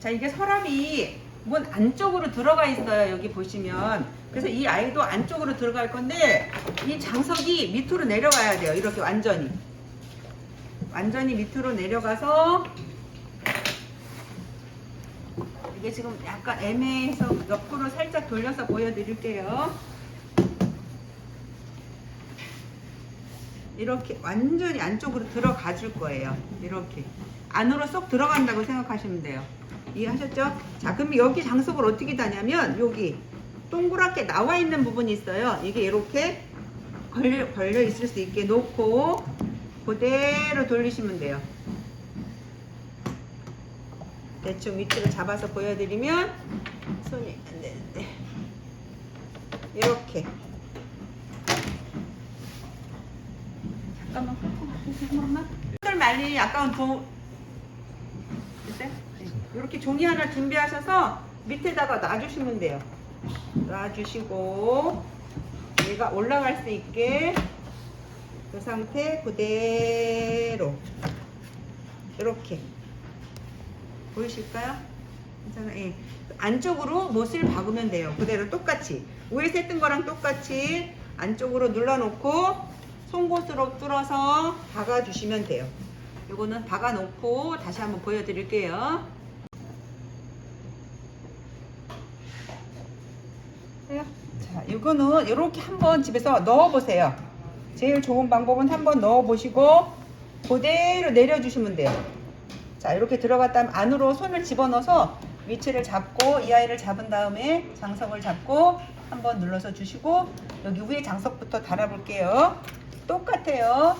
자 이게 서랍이 문 안쪽으로 들어가 있어요 여기 보시면. 그래서 이 아이도 안쪽으로 들어갈 건데 이 장석이 밑으로 내려가야 돼요 이렇게 완전히. 완전히 밑으로 내려가서 이게 지금 약간 애매해서 옆으로 살짝 돌려서 보여드릴게요. 이렇게 완전히 안쪽으로 들어가 줄 거예요 이렇게. 안으로 쏙 들어간다고 생각하시면 돼요 이해하셨죠? 자 그럼 여기 장석을 어떻게 다냐면 여기 동그랗게 나와 있는 부분이 있어요 이게 이렇게 걸려, 걸려 있을 수 있게 놓고 그대로 돌리시면 돼요 대충 위치를 잡아서 보여드리면 손이 안 되는데 이렇게 잠깐만 한 번만 들 말리 아까운 도. 이렇게 종이 하나 준비하셔서 밑에다가 놔주시면 돼요 놔주시고 얘가 올라갈 수 있게 그 상태 그대로 이렇게 보이실까요? 괜찮아요. 예. 안쪽으로 못을 박으면 돼요. 그대로 똑같이. 위에 셌던 거랑 똑같이 안쪽으로 눌러놓고 송곳으로 뚫어서 박아주시면 돼요. 이거는 박아놓고 다시 한번 보여드릴게요. 자, 이거는 이렇게 한번 집에서 넣어보세요. 제일 좋은 방법은 한번 넣어보시고 그대로 내려주시면 돼요. 자 이렇게 들어갔다 면 안으로 손을 집어넣어서 위치를 잡고 이 아이를 잡은 다음에 장석을 잡고 한번 눌러서 주시고 여기 위에 장석부터 달아볼게요 똑같아요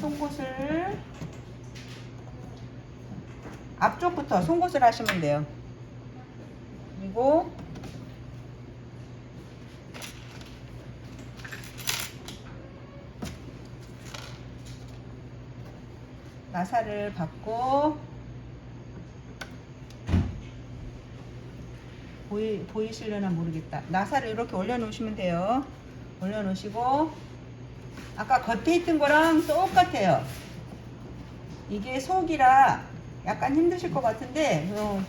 송곳을 앞쪽부터 송곳을 하시면 돼요 그리고 나사를 받고 보이, 보이실려나 모르겠다. 나사를 이렇게 올려놓으시면 돼요. 올려놓으시고 아까 겉에 있던 거랑 똑같아요. 이게 속이라 약간 힘드실 것 같은데 어,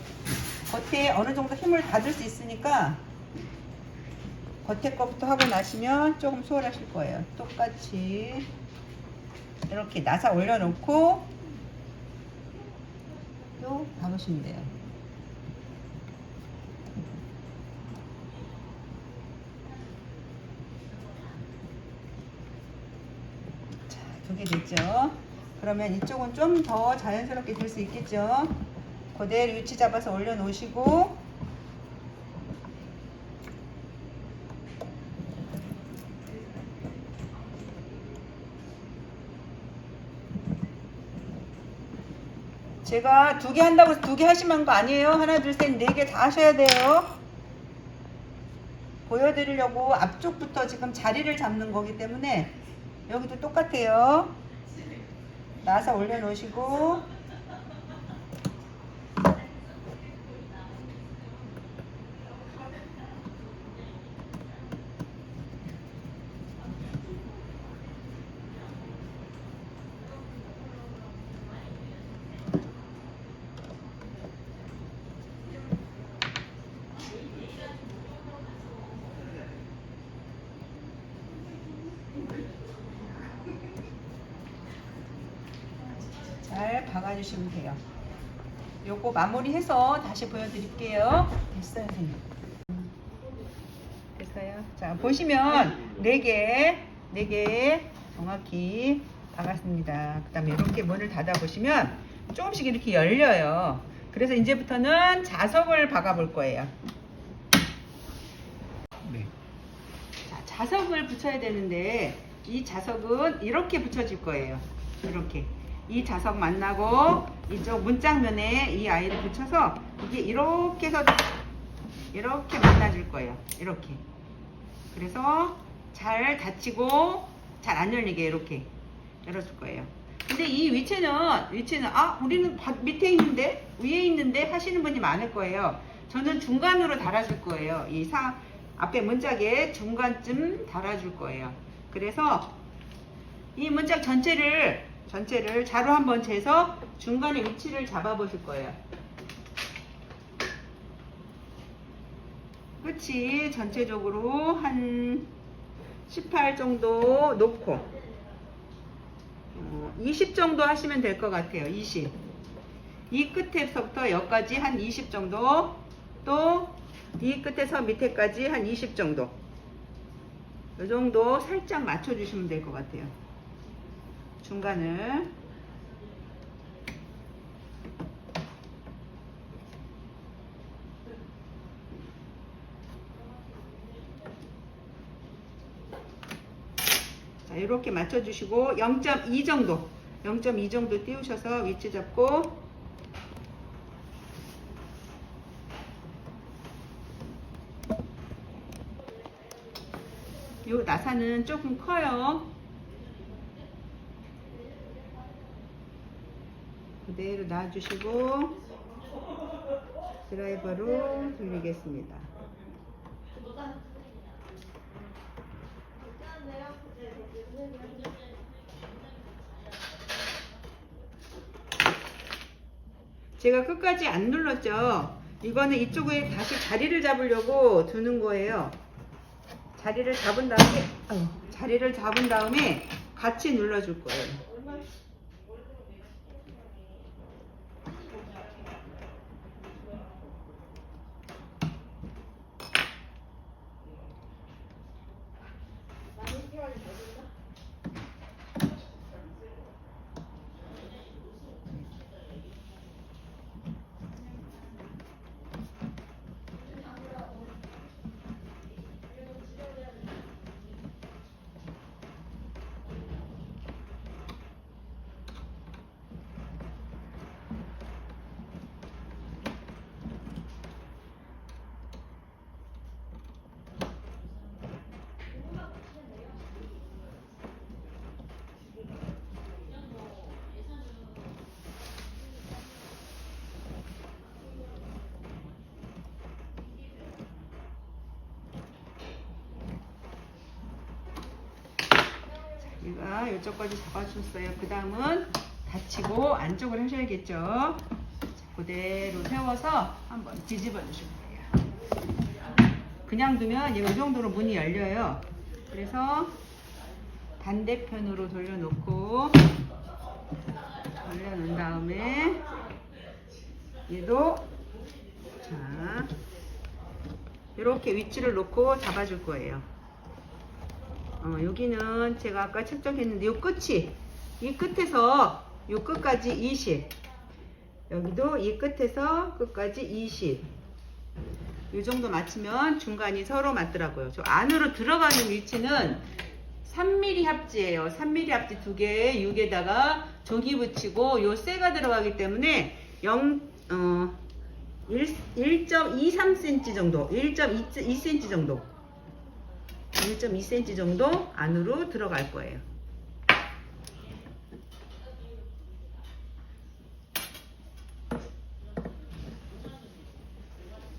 겉에 어느 정도 힘을 받을 수 있으니까 겉에 거부터 하고 나시면 조금 수월하실 거예요. 똑같이 이렇게 나사 올려놓고 또 박으시면 돼요. 자, 두 개 됐죠? 그러면 이쪽은 좀 더 자연스럽게 될 수 있겠죠? 그대로 위치 잡아서 올려놓으시고 제가 두 개 한다고 해서 두 개 하시면 거 아니에요. 하나, 둘, 셋, 네 개 다 하셔야 돼요. 보여드리려고 앞쪽부터 지금 자리를 잡는 거기 때문에 여기도 똑같아요. 나사 올려놓으시고 잘 박아주시면 돼요. 요거 마무리해서 다시 보여드릴게요. 됐어요, 선생님. 됐어요. 자, 보시면 4개, 4개 정확히 박았습니다. 그 다음에 이렇게 문을 닫아보시면 조금씩 이렇게 열려요. 그래서 이제부터는 자석을 박아볼 거예요. 네. 자, 자석을 붙여야 되는데 이 자석은 이렇게 붙여질 거예요. 이렇게. 이 자석 만나고 이쪽 문짝면에 이 아이를 붙여서 이게 이렇게 해서 이렇게 만나줄 거예요. 이렇게. 그래서 잘 닫히고 잘 안 열리게 이렇게 열어줄 거예요. 근데 이 위치는 위치는 아 우리는 바- 밑에 있는데 위에 있는데 하시는 분이 많을 거예요. 저는 중간으로 달아줄 거예요. 이 사 앞에 문짝에 중간쯤 달아줄 거예요. 그래서 이 문짝 전체를 전체를 자로 한번 재서 중간에 위치를 잡아 보실 거예요. 끝이 전체적으로 한 18 정도 놓고 어, 20 정도 하시면 될 것 같아요. 20. 이 끝에서부터 여기까지 한 20 정도 또 이 끝에서 밑에까지 한 20 정도 이 정도 살짝 맞춰주시면 될 것 같아요. 중간을. 자, 이렇게 맞춰주시고 0.2 정도 0.2 정도 띄우셔서 위치 잡고. 요 나사는 조금 커요 그대로 놔주시고 드라이버로 돌리겠습니다 제가 끝까지 안 눌렀죠. 이거는 이쪽에 다시 자리를 잡으려고 두는 거예요. 자리를 잡은 다음에 아유, 자리를 잡은 다음에 같이 눌러줄 거예요. 제가 이쪽까지 잡아주셨어요. 그 다음은 닫히고 안쪽을 하셔야겠죠. 자, 그대로 세워서 한번 뒤집어 주시면 돼요. 그냥 두면 이 정도로 문이 열려요. 그래서 반대편으로 돌려놓고 돌려놓은 다음에 얘도 자 이렇게 위치를 놓고 잡아줄 거예요. 어, 여기는 제가 아까 측정했는데 이 끝이 이 끝에서 이 끝까지 20 여기도 이 끝에서 끝까지 20이 정도 맞추면 중간이 서로 맞더라고요. 저 안으로 들어가는 위치는 3mm 합지예요. 3mm 합지 두 개에 6에다가 조기 붙이고 요 쇠가 들어가기 때문에 0 어, 1.23cm 정도, 1.2cm 정도 1.2cm 정도 안으로 들어갈 거예요.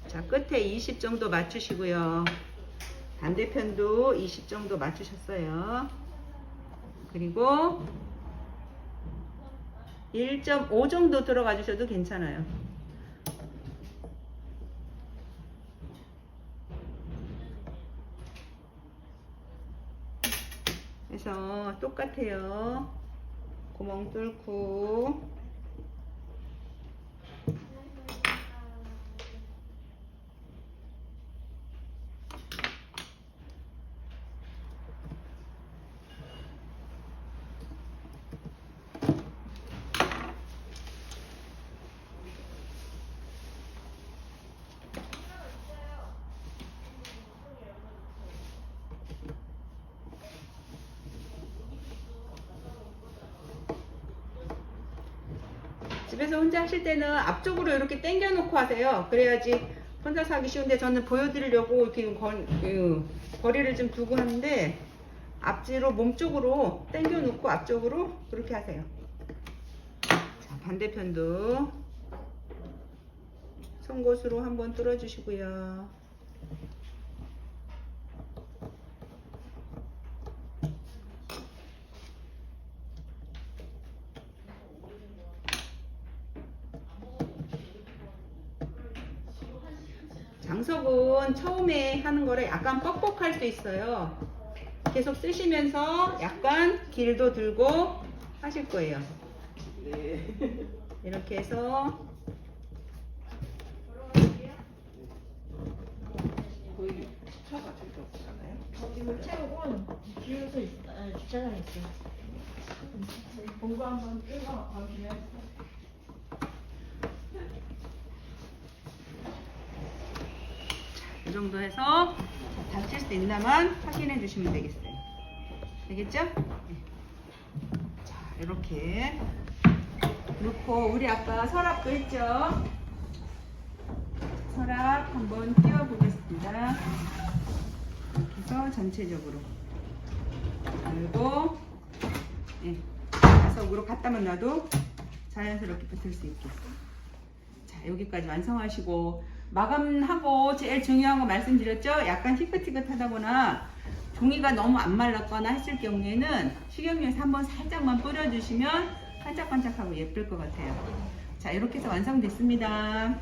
자, 끝에 20 정도 맞추시고요. 반대편도 20 정도 맞추셨어요. 그리고 1.5 정도 들어가 주셔도 괜찮아요. 그래서 똑같아요. 구멍 뚫고 집에서 혼자 하실 때는 앞쪽으로 이렇게 당겨 놓고 하세요. 그래야지 혼자서 하기 쉬운데 저는 보여드리려고 이렇게 거, 그, 거리를 좀 두고 하는데 앞뒤로 몸쪽으로 당겨 놓고 앞쪽으로 그렇게 하세요. 자, 반대편도 송곳으로 한번 뚫어 주시고요. 왕석은 처음에 하는 거라 약간 뻑뻑할 수 있어요. 계속 쓰시면서 약간 길도 들고 하실 거예요. 이렇게 해서 거기 차가 저기 없잖아요. 채우고 주유소 있, 아, 주차장에 있어요. 본거 한번 뜨고 가기로 했어. 정도 해서 닫힐 수 있나만 확인해 주시면 되겠어요. 되겠죠? 네. 자, 이렇게 놓고 우리 아까 서랍도 했죠? 서랍 한번 띄워 보겠습니다. 이렇게 해서 전체적으로 그리고 예, 자석으로 갖다만 놔도 자연스럽게 붙을 수 있게. 자, 여기까지 완성하시고 마감하고 제일 중요한 거 말씀드렸죠? 약간 희끗희끗하다거나 종이가 너무 안 말랐거나 했을 경우에는 식용유에서 한번 살짝만 뿌려주시면 반짝반짝하고 예쁠 것 같아요. 자, 이렇게 해서 완성됐습니다.